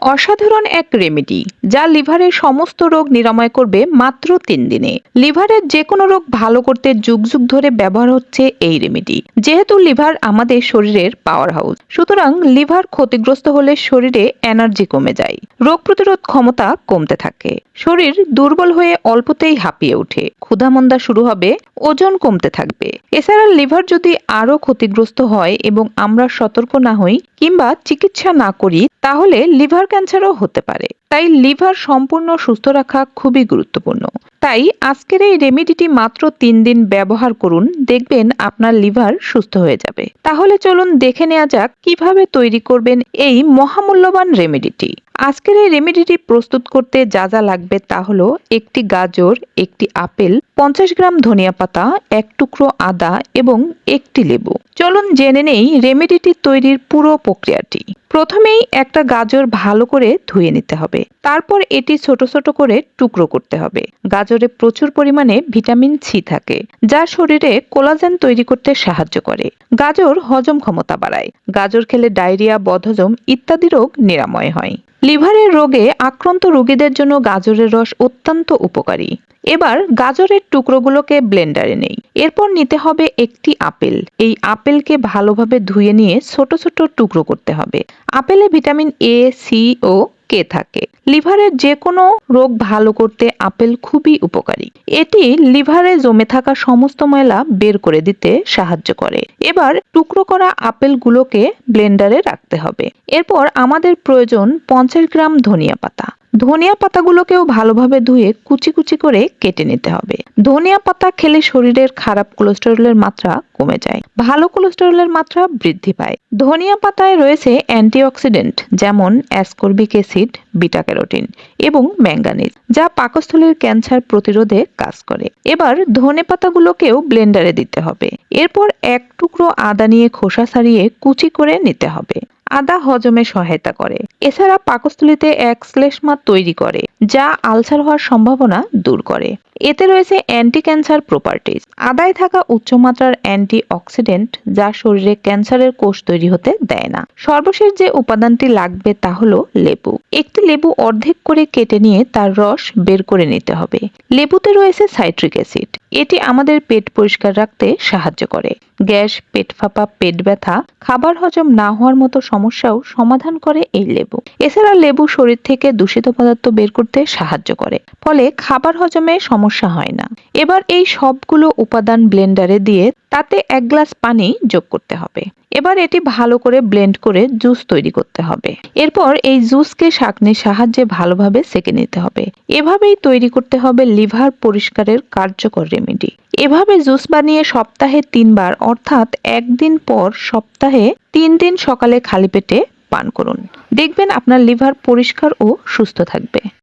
অসাধারণ এক রেমেডি যা লিভারের সমস্ত রোগ নিরাময় করবে মাত্র তিন দিনে। লিভারের যে কোনো রোগ ভালো করতে যুগ যুগ ধরে ব্যবহার হচ্ছে এই রেমেডি যেহেতু লিভার আমাদের শরীরের পাওয়ার হাউস সুতরাং লিভার ক্ষতিগ্রস্ত হলে শরীরে এনার্জি কমে যায়। রোগ প্রতিরোধ ক্ষমতা কমতে থাকে। শরীর দুর্বল হয়ে অল্পতেই হাঁপিয়ে ওঠে। ক্ষুধামন্দা শুরু হবে, ওজন কমতে থাকবে। এছাড়া লিভার যদি আরও ক্ষতিগ্রস্ত হয় এবং আমরা সতর্ক না হই কিংবা চিকিৎসা না করি, তাহলে লিভার ক্যান্সারও হতে পারে। তাই লিভার সম্পূর্ণ সুস্থ রাখা খুবই গুরুত্বপূর্ণ। তাই আজকের এই রেমেডিটি মাত্র তিন দিন ব্যবহার করুন, দেখবেন আপনার লিভার সুস্থ হয়ে যাবে। তাহলে চলুন দেখে নেওয়া যাক কীভাবে তৈরি করবেন এই মহামূল্যবান রেমেডিটি। আজকের এই রেমেডিটি প্রস্তুত করতে যা যা লাগবে তা হলো একটি গাজর, একটি আপেল, পঞ্চাশ গ্রাম ধনিয়া পাতা, এক টুকরো আদা এবং একটি লেবু। চলুন জেনে নেই রেমেডিটি তৈরির পুরো প্রক্রিয়াটি। প্রথমেই একটা গাজর ভালো করে ধুয়ে নিতে হবে। তারপর এটি ছোট ছোট করে টুকরো করতে হবে। গাজরে প্রচুর পরিমাণে ভিটামিন সি থাকে, যা শরীরে কোলাজেন তৈরি করতে সাহায্য করে। গাজর হজম ক্ষমতা বাড়ায়। গাজর খেলে ডায়রিয়া, বদহজম ইত্যাদি রোগ নিরাময় হয়। লিভারের রোগে আক্রান্ত রোগীদের জন্য গাজরের রস অত্যন্ত উপকারী। এবার গাজরের টুকরোগুলোকে ব্লেন্ডারে নেই। এরপর নিতে হবে একটি আপেল। এই আপেলকে ভালোভাবে ধুয়ে নিয়ে ছোট ছোট টুকরো করতে হবে। আপেলে ভিটামিন এ সি ও কে থাকে। লিভারের যে কোনো রোগ ভালো করতে আপেল খুবই উপকারী। এটি লিভারে জমে থাকা সমস্ত ময়লা বের করে দিতে সাহায্য করে। এবার টুকরো করা আপেলগুলোকে ব্লেন্ডারে রাখতে হবে। এরপর আমাদের প্রয়োজন পঞ্চাশ গ্রাম ধনিয়া পাতা। ধনিয়া পাতাগুলোকেও ভালোভাবে ধুয়ে কুচি কুচি করে কেটে নিতে হবে। ধনিয়া পাতা খেলে শরীরের খারাপ কোলেস্টেরলের মাত্রা কমে যায়। ভালো কোলেস্টেরলের মাত্রা বৃদ্ধি পায়। ধনিয়া পাতায় রয়েছে অ্যান্টিঅক্সিডেন্ট, যেমন অ্যাসকর্বিক অ্যাসিড, বিটা ক্যারোটিন এবং ম্যাঙ্গানিজ, যা পাকস্থলীর ক্যান্সার প্রতিরোধে কাজ করে। এবার ধনে পাতাগুলোকেও ব্লেন্ডারে দিতে হবে। এরপর এক টুকরো আদা নিয়ে খোসা ছাড়িয়ে কুচি করে নিতে হবে। আদা হজমে সহায়তা করে। এছাড়া পাকস্থলীতে এক শ্লেষ্মা তৈরি করে, যা আলসার হওয়ার সম্ভাবনা দূর করে। এতে রয়েছে অ্যান্টি ক্যান্সার প্রপার্টিজ আদায় থাকা উচ্চমাত্রার অ্যান্টি অক্সিডেন্ট যা শরীরে ক্যান্সারের কোষ তৈরি হতে দেয় না। সর্বশেষ যে উপাদানটি লাগবে তা হলো লেবু। একটি লেবু অর্ধেক করে কেটে নিয়ে তার রস বের করে নিতে হবে। লেবুতে রয়েছে সাইট্রিক অ্যাসিড। এটি আমাদের পেট পরিষ্কার রাখতে সাহায্য করে। গ্যাস, পেট ফাঁপা, পেট ব্যথা, খাবার হজম না হওয়ার মতো সমস্যাও সমাধান করে এই লেবু। এছাড়া লেবু শরীর থেকে দূষিত পদার্থ বের করতে সাহায্য করে, ফলে খাবার হজমে সমস্যা হয় না। এবার এই সবগুলো উপাদান ব্লেন্ডারে দিয়ে তাতে এক গ্লাস পানি যোগ করতে হবে। এবার এটি ভালো করে ব্লেন্ড করে জুস তৈরি করতে হবে। এরপর এই জুসকে শাকনির সাহায্যে ভালোভাবে সেকে নিতে হবে। এভাবেই তৈরি করতে হবে লিভার পরিষ্কারের কার্যকর রেমেডি এভাবে জুস বানিয়ে সপ্তাহে তিনবার, অর্থাৎ একদিন পর সপ্তাহে তিন দিন সকালে খালি পেটে পান করুন। দেখবেন আপনার লিভার পরিষ্কার ও সুস্থ থাকবে।